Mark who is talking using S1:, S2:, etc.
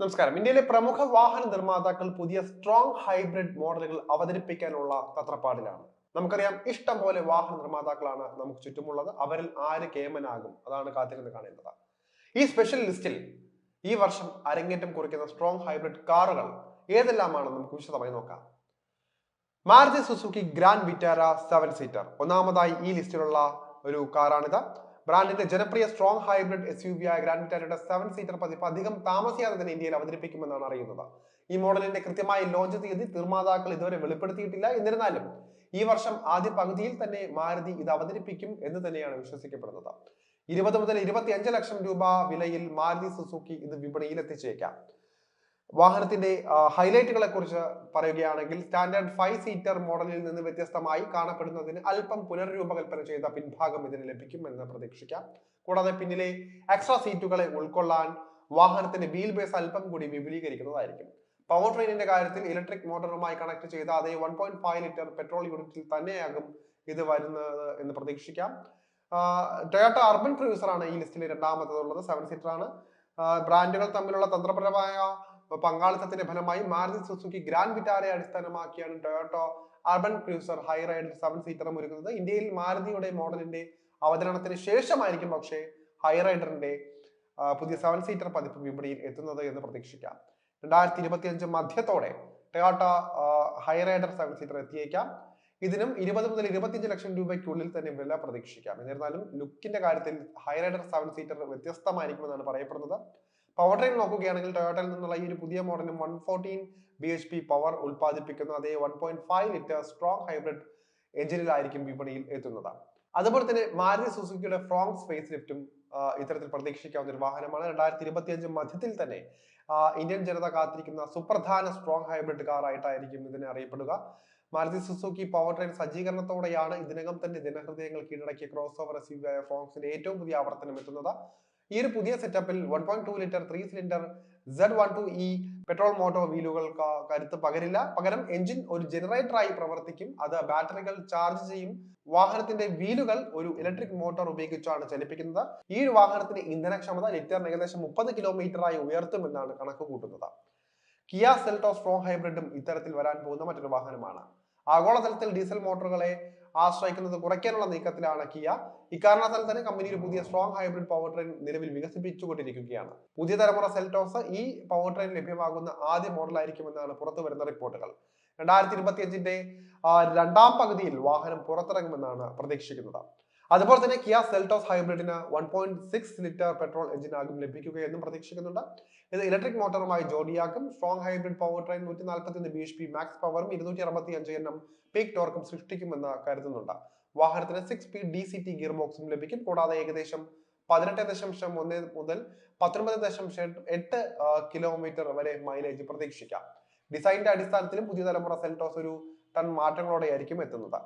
S1: നമസ്കാരം. ഇന്ത്യയിലെ പ്രമുഖ വാഹന നിർമ്മാതാക്കൾ പുതിയ സ്ട്രോങ് ഹൈബ്രിഡ് മോഡലുകൾ അവതരിപ്പിക്കാനുള്ള തത്രപ്പാടിലാണ്. നമുക്കറിയാം ഇഷ്ടം പോലെ വാഹന നിർമ്മാതാക്കളാണ് നമുക്ക് ചുറ്റുമുള്ളത്. അവരിൽ ആര് കേമനാകും? അതാണ് കാത്തിരുന്ന് കാണേണ്ടത്. ഈ സ്പെഷ്യൽ ലിസ്റ്റിൽ ഈ വർഷം അരങ്ങേറ്റം കുറിക്കുന്ന സ്ട്രോങ് ഹൈബ്രിഡ് കാറുകൾ ഏതെല്ലാമാണ്? നമുക്ക് വിശദമായി നോക്കാം. Maruti Suzuki Grand Vitara seven seater ഒന്നാമതായി ഈ ലിസ്റ്റിലുള്ള ഒരു കാറാണിത്. ബ്രാൻഡിന്റെ ജനപ്രിയ strong hybrid S U V ആയ ഗ്രാൻഡ് വിറ്റാരയുടെ സെവൻ സീറ്റർ പതിപ്പ് അധികം താമസിയാതെ തന്നെ ഇന്ത്യയിൽ അവതരിപ്പിക്കുമെന്നാണ് അറിയുന്നത്. ഈ മോഡലിന്റെ കൃത്യമായ ലോഞ്ച് തീയതി നിർമ്മാതാക്കൾ ഇതുവരെ വെളിപ്പെടുത്തിയിട്ടില്ല. എന്നിരുന്നാലും ഈ വർഷം ആദ്യ പകുതിയിൽ തന്നെ മാരുതി ഇത് അവതരിപ്പിക്കും എന്ന് തന്നെയാണ് വിശ്വസിക്കപ്പെടുന്നത്. ഇരുപത് മുതൽ ഇരുപത്തി ലക്ഷം രൂപ വിലയിൽ മാരുതി സുസുക്കി ഇത് വിപണിയിൽ എത്തിച്ചേക്കാം വാഹനത്തിന്റെ ഹൈലൈറ്റുകളെ കുറിച്ച് പറയുകയാണെങ്കിൽ സ്റ്റാൻഡേർഡ് ഫൈവ് സീറ്റർ മോഡലിൽ നിന്ന് വ്യത്യസ്തമായി കാണപ്പെടുന്നതിന് അല്പം പുനർരൂപകൽപ്പന ചെയ്ത പിൻഭാഗം ഇതിന് ലഭിക്കുമെന്ന് പ്രതീക്ഷിക്കാം. കൂടാതെ പിന്നിലെ എക്സ്ട്രാ സീറ്റുകളെ ഉൾക്കൊള്ളാൻ വാഹനത്തിന്റെ വീൽ ബേസ് അല്പം കൂടി വിപുലീകരിക്കുന്നതായിരിക്കും. പവർ ട്രെയിനിന്റെ കാര്യത്തിൽ ഇലക്ട്രിക് മോട്ടോറുമായി കണക്ട് ചെയ്ത അതേ one point five litre petrol യൂണിറ്റിൽ തന്നെയാകും ഇത് വരുന്നത് എന്ന് പ്രതീക്ഷിക്കാം. ടൊയോട്ട അർബൻ ക്രൂസർ ആണ് ഈ ലിസ്റ്റിലെ രണ്ടാമത്തേതുള്ളത്. സെവൻ സീറ്റർ ആണ്. ബ്രാൻഡുകൾ തമ്മിലുള്ള തന്ത്രപരമായ പങ്കാളിത്തത്തിന്റെ ഫലമായി മാരുതി സുസുക്കി ഗ്രാൻഡ് വിറ്റാരെ അടിസ്ഥാനമാക്കിയാണ് Toyota Urban Cruiser Hyryder seven സീറ്ററും ഒരുക്കുന്നത്. ഇന്ത്യയിൽ മാരുതിയുടെ മോഡലിന്റെ അവതരണത്തിന് ശേഷമായിരിക്കും പക്ഷേ ഹൈ റൈഡറിന്റെ പുതിയ സെവൻ സീറ്റർ പതിപ്പ് വിപണിയിൽ എത്തുന്നത് എന്ന് പ്രതീക്ഷിക്കാം. രണ്ടായിരത്തി ഇരുപത്തി അഞ്ച് മധ്യത്തോടെ Toyota Hyryder seven seater എത്തിയേക്കാം. ഇതിനും ഇരുപത് മുതൽ ഇരുപത്തിയഞ്ച് ലക്ഷം രൂപയ്ക്കുള്ളിൽ തന്നെ വില പ്രതീക്ഷിക്കാം. എന്നിരുന്നാലും ലുക്കിന്റെ കാര്യത്തിൽ ഹൈ റൈഡർ സെവൻ സീറ്റർ വ്യത്യസ്തമായിരിക്കുമെന്നാണ് പറയപ്പെടുന്നത്. പവർ ട്രെയിൻ നോക്കുകയാണെങ്കിൽ ടൊയോട്ടയിൽ നിന്നുള്ള ഈ ഒരു പുതിയ മോഡലും one fourteen B H P power ഉൽപ്പാദിപ്പിക്കുന്ന അതേ one point five litre strong hybrid എഞ്ചിനിലായിരിക്കും വിപണിയിൽ എത്തുന്നത്. അതുപോലെ തന്നെ മാരുതി സുസുക്കിയുടെ ഫ്രോങ് സ്പേസ് ലിഫ്റ്റും ഇത്തരത്തിൽ പ്രതീക്ഷിക്കാവുന്ന ഒരു വാഹനമാണ്. രണ്ടായിരത്തി ഇരുപത്തി അഞ്ച് മധ്യത്തിൽ തന്നെ ഇന്ത്യൻ ജനത കാത്തിരിക്കുന്ന സുപ്രധാന സ്ട്രോങ് ഹൈബ്രിഡ് കാർ ആയിട്ടായിരിക്കും ഇതിനെ അറിയപ്പെടുക. മാരുതി സുസുക്കി പവർ ട്രെയിൻ സജ്ജീകരണത്തോടെയാണ് ഇതിനകം തന്നെ ജനഹൃദയങ്ങൾ കീഴടക്കിയ ക്രോസ് ഓവർ എസ് ഫ്രോങ്സിന്റെ ഏറ്റവും പുതിയ ആവർത്തനം എത്തുന്നത്. ഈ ഒരു പുതിയ സെറ്റപ്പിൽ one point two litre three cylinder Z one two E petrol motor വീലുകൾ കരുത്ത് പകരില്ല. പകരം എഞ്ചിൻ ഒരു ജനറേറ്ററായി പ്രവർത്തിക്കും. അത് ബാറ്ററികൾ ചാർജ് ചെയ്യും. വാഹനത്തിന്റെ വീലുകൾ ഒരു ഇലക്ട്രിക് മോട്ടോർ ഉപയോഗിച്ചാണ് ചലിപ്പിക്കുന്നത്. ഈ ഒരു വാഹനത്തിന്റെ ഇന്ധനക്ഷമത ലിറ്ററിന് ഏകദേശം മുപ്പത് കിലോമീറ്ററായി ഉയർത്തുമെന്നാണ് കണക്ക് കൂട്ടുന്നത്. കിയ സെൽട്ടോ സ്ട്രോങ് ഹൈബ്രിഡും ഇത്തരത്തിൽ വരാൻ പോകുന്ന മറ്റൊരു വാഹനമാണ്. ആഗോളതലത്തിൽ ഡീസൽ മോട്ടോറുകളെ ആശ്രയിക്കുന്നത് കുറയ്ക്കാനുള്ള നീക്കത്തിലാണ് കിയ. ഇക്കാരണത്താൽ തന്നെ കമ്പനി ഒരു പുതിയ സ്ട്രോങ് ഹൈബ്രിഡ് പവർ ട്രെയിൻ നിലവിൽ വികസിപ്പിച്ചുകൊണ്ടിരിക്കുകയാണ്. പുതിയ തലമുറ സെൽറ്റോസ് ഈ പവർ ട്രെയിൻ ലഭ്യമാകുന്ന ആദ്യ മോഡലായിരിക്കുമെന്നാണ് പുറത്തു വരുന്ന റിപ്പോർട്ടുകൾ. രണ്ടായിരത്തി ഇരുപത്തി അഞ്ചിന്റെ രണ്ടാം പകുതിയിൽ വാഹനം പുറത്തിറങ്ങുമെന്നാണ് പ്രതീക്ഷിക്കുന്നത്. അതുപോലെ തന്നെ Kia Seltos ഹൈബ്രിഡിന് one point six litre petrol എഞ്ചിനാകും ലഭിക്കുകയെന്നും പ്രതീക്ഷിക്കുന്നുണ്ട്. ഇത് ഇലക്ട്രിക് മോട്ടോറുമായി ജോഡിയാക്കും. സ്ട്രോങ് ഹൈബ്രിഡ് പവർ ട്രെയിൻ നൂറ്റി നാൽപ്പത്തി ഒന്ന് ബി എച്ച് പി മാക്സ് പവറും ഇരുന്നൂറ്റി അറുപത്തി അഞ്ച് എണ്ണം പീക്ക് ടോർക്കും സൃഷ്ടിക്കുമെന്ന് കരുതുന്നുണ്ട്. വാഹനത്തിന് six speed D C T gear ബോക്സും ലഭിക്കും. കൂടാതെ ഏകദേശം പതിനെട്ട് ദശാംശം ഒന്ന് മുതൽ പത്തൊൻപത് ദശാംശം എട്ട് കിലോമീറ്റർ വരെ മൈലേജ് പ്രതീക്ഷിക്കാം. ഡിസൈനിന്റെ അടിസ്ഥാനത്തിലും പുതിയ തലമുറ സെൽറ്റോസ് ഒരു ടൺ മാറ്റങ്ങളോടെയായിരിക്കും എത്തുന്നത്.